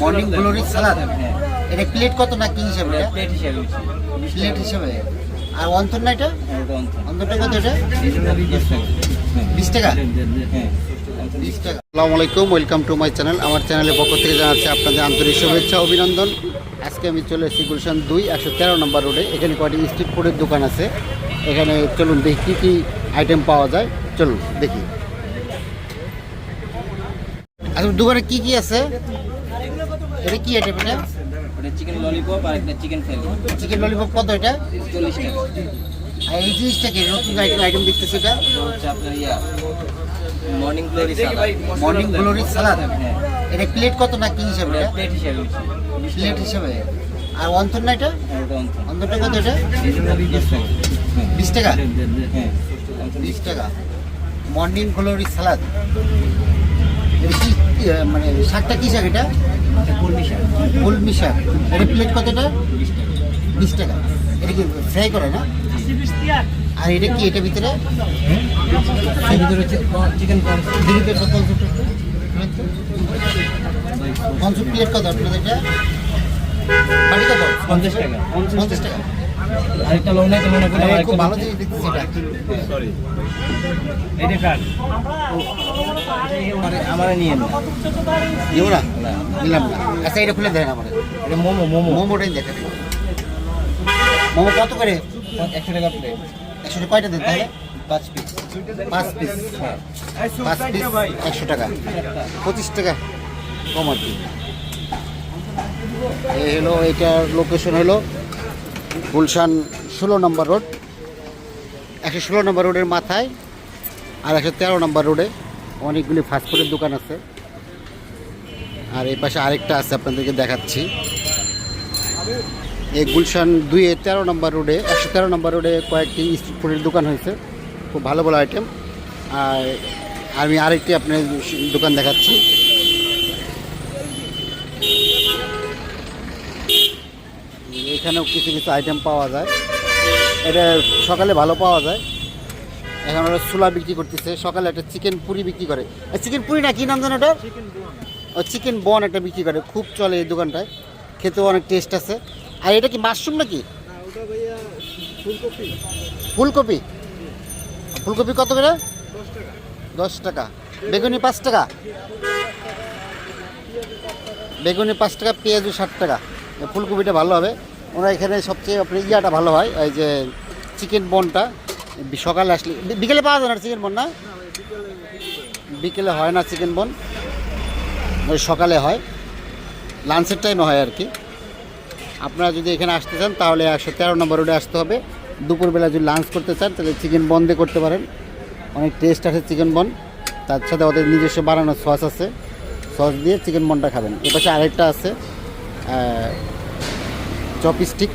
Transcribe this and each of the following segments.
Morning glory সালাদ। হ্যাঁ। এটা plate কত না কি হিসাবে? প্লেট হিসাবে প্লেট হিসাবে। আর অন্তর না এটা? হ্যাঁ, ওটা অন্তর। অন্তরটা কত এটা? এটা বিশ টাকা। হ্যাঁ। বিশ টাকা? হ্যাঁ বিশ টাকা। আসসালামু আলাইকুম ওয়েলকাম টু মাই চ্যানেল আমার চ্যানেলের পক্ষ থেকে জানাচ্ছি আপনাদের আন্তরিক শুভেচ্ছা অভিনন্দন। আজকে আমি চলে এসেছি গুলশান দুই একশো তেরো নম্বর রোডে এখানে কয়টি স্ট্রিট ফুডের দোকান আছে? এখানে চলুন দেখি কী কী আইটেম পাওয়া যায়। চলুন দেখি। আচ্ছা দোকানে কি কি আছে? এটা কি আইটেম এটা? ওটা চিকেন ললিপপ আর একটা চিকেন ফ্রাই চিকেন ললিপপ কত এটা? চল্লিশ টাকা। আর এই জিনিসটা কি? নতুন আইটেম আইটেম দেখতেছি এটা? হচ্ছে আপনার ইয়া morning glory salad morning glory salad এটা প্লেট কত না কি হিসাবে এটা? প্লেট হিসাবে প্লেট হিসাবে। আর অন্তর না এটা? হ্যাঁ অন্তর। অন্তরটা কত এটা? এটা বিশ টাকা। হ্যাঁ। বিশ টাকা। মর্নিং গ্লোরি সালাদ কি? মানে শাকটা কি শাক এটা? কলমি শাক। কলমি শাক। এটা প্লেট কতটা বিশ টাকা। বিশ টাকা। এটা কি ফ্রাই করে না? আর। এটা কি এটা ভিতরে? এর ভিতরে চিকেন পঞ্চাশ প্লেট কত আপনাদের এটা? বাড়ি কত? পঞ্চাশ টাকা। পঞ্চাশ টাকা। আরেকটা লোক নাই তো মনে খুব ভালো জিনিস দেখতেছি এটা। এটা কার? আমার নিয়ে না। দেবো না নিলাম না। আচ্ছা এটা খুলে দেন আমার। এটা মোমো মোমো। মোমোটাই দেখেন মোমো কত করে? একশো টাকা প্লেট একশো কয়টা দেন তাহলে? পাঁচ পিস পাঁচ পিস পাঁচ পিস একশো টাকা। পঁচিশ টাকা। কম আর কি। এই হলো এটার লোকেশন হলো গুলশান ষোলো নম্বর রোড। একশো ষোলো নম্বর রোডের মাথায় আর একশো তেরো নম্বর রোডে। অনেকগুলি ফাস্টফুডের দোকান আছে। আর এই পাশে আরেকটা আছে আপনাদেরকে দেখাচ্ছি। এই গুলশান দুইয়ে তেরো নম্বর রোডে একশো তেরো নম্বর রোডে কয়েকটি স্ট্রিট ফুডের দোকান হয়েছে। খুব ভালো ভালো আইটেম আর আমি আরেকটি আপনার দোকান দেখাচ্ছি। এখানেও কিছু কিছু আইটেম পাওয়া যায়। এটা সকালে ভালো পাওয়া যায়। এখন ওরা ছোলা বিক্রি করতেছে। সকালে একটা চিকেন পুরি বিক্রি করে। চিকেন পুরি না কি নাম জানো ওটা ও চিকেন বন একটা বিক্রি করে। খুব চলে এই দোকানটায়। খেতেও অনেক টেস্ট আছে। আর এটা কি মাশরুম নাকি? ফুলকপি। ফুলকপি? কত করে? দশ টাকা। বেগুনি পাঁচ টাকা? বেগুনি পাঁচ টাকা পেঁয়াজু ষাট টাকা। ফুলকপিটা ভালো হবে। ওনার এখানে সবচেয়ে আপনার ইয়াটা ভালো হয় ওই যে চিকেন বনটা সকালে আসলে বিকেলে পাওয়া যায় না চিকেন বন না? বিকেলে হয় না চিকেন বন ওই সকালে হয়। লাঞ্চের টাইমে হয় আর কি। আপনারা যদি এখানে আসতে চান, তাহলে একশো তেরো নম্বর রোডে আসতে হবে। দুপুরবেলা যদি লাঞ্চ করতে চান, তাহলে চিকেন বন্দে করতে পারেন। অনেক টেস্ট আছে চিকেন বন তার সাথে ওদের নিজস্ব বানানো সস আছে। সস দিয়ে চিকেন বনটা খাবেন। এ পাশে আরেকটা আছে চপস্টিক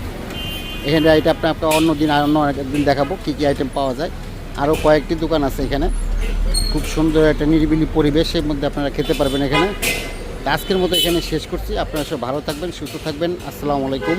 এখানে এটা আপনার অন্য দিন আর অন্য দিন দেখাবো কী কী আইটেম পাওয়া যায়। আরও কয়েকটি দোকান আছে এখানে। খুব সুন্দর একটা নিরিবিলি পরিবেশের মধ্যে আপনারা খেতে পারবেন এখানে। আজকের মতো এখানে শেষ করছি। আপনারা সব ভালো থাকবেন, সুস্থ থাকবেন। আসসালামু আলাইকুম।